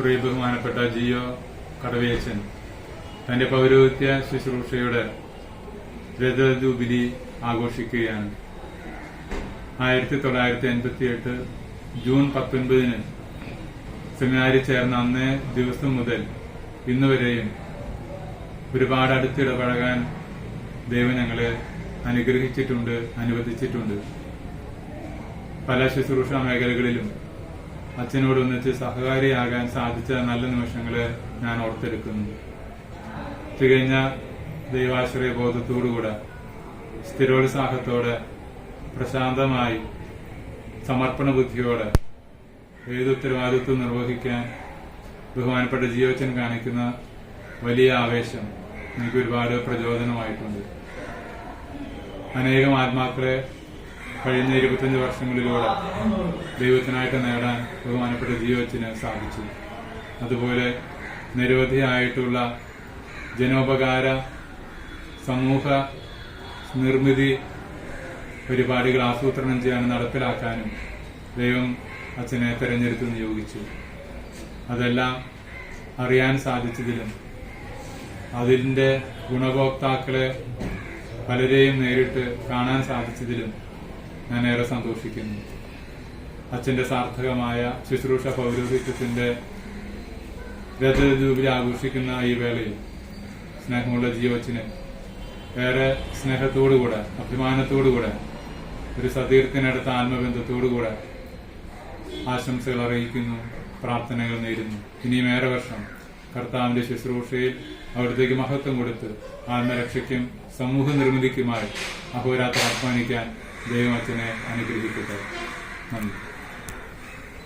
പ്രിയ ബഹുമാനപ്പെട്ട ജിയോ കടവേച്ചൻ തന്റെ പൗരോഹിത്യ ശുശ്രൂഷയുടെ ത്രിതജൂബിലി ആഘോഷിക്കുകയാണ്. ആയിരത്തി തൊള്ളായിരത്തി എൺപത്തി എട്ട് ജൂൺ പത്തൊൻപതിന് സെമിനാരിൽ ചേർന്ന അന്നേ ദിവസം മുതൽ ഇന്നുവരെയും ഒരുപാട് അടുത്തിടപഴകാൻ ദൈവം ഞങ്ങളെ അനുഗ്രഹിച്ചിട്ടുണ്ട് അനുവദിച്ചിട്ടുണ്ട്. പല ശുശ്രൂഷ മേഖലകളിലും അച്ഛനോടൊന്നിച്ച് സഹകാരിയാകാൻ സാധിച്ച നല്ല നിമിഷങ്ങളെ ഞാൻ ഓർത്തെടുക്കുന്നു തികഞ്ഞ ദൈവാശ്രയ ബോധത്തോടുകൂടെ സ്ഥിരോത്സാഹത്തോടെ പ്രശാന്തമായി സമർപ്പണ ബുദ്ധിയോടെ ഏത് ഉത്തരവാദിത്വം നിർവഹിക്കാൻ ബഹുമാനപ്പെട്ട ജീവച്ചൻ കാണിക്കുന്ന വലിയ ആവേശം എനിക്ക് ഒരുപാട് പ്രചോദനമായിട്ടുണ്ട്. അനേകം ആത്മാക്കളെ കഴിഞ്ഞ ഇരുപത്തഞ്ച് വർഷങ്ങളിലൂടെ ദൈവത്തിനായിട്ട് നേടാൻ ബഹുമാനപ്പെട്ട ജീവച്ചിന് സാധിച്ചു. അതുപോലെ നിരവധിയായിട്ടുള്ള ജനോപകാര സമൂഹ നിർമ്മിതി പരിപാടികൾ ആസൂത്രണം ചെയ്യാനും നടപ്പിലാക്കാനും ദൈവം അച്ഛനെ തെരഞ്ഞെടുത്ത് നിയോഗിച്ചു. അതെല്ലാം അറിയാൻ സാധിച്ചതിലും അതിന്റെ ഗുണഭോക്താക്കളെ പലരെയും നേരിട്ട് കാണാൻ സാധിച്ചതിലും ഞാൻ ഏറെ സന്തോഷിക്കുന്നു. അച്ഛന്റെ സാർത്ഥകമായ ശുശ്രൂഷ പൗരോഹിത്യത്തിന്റെ രഥജൂബിലി ആഘോഷിക്കുന്ന ഈ വേളയിൽ സ്നേഹമുള്ള ജീവച്ചിന് ഏറെ സ്നേഹത്തോടുകൂടെ അഭിമാനത്തോടുകൂടെ ഒരു സതീർത്ഥനടുത്ത ആത്മബന്ധത്തോടുകൂടെ ആശംസകൾ അറിയിക്കുന്നു പ്രാർത്ഥനകൾ നേരുന്നു. ഇനിയും ഏറെ വർഷം കർത്താവിന്റെ ശുശ്രൂഷയിൽ അവിടത്തേക്ക് മഹത്വം കൊടുത്ത് ആത്മരക്ഷയ്ക്കും സമൂഹ നിർമ്മിതിക്കുമായി അഹോരാത്രം അധ്വാനിക്കാൻ ദൈവം അച്ഛനെ അനുഗ്രഹിക്കട്ടെ. നന്ദി.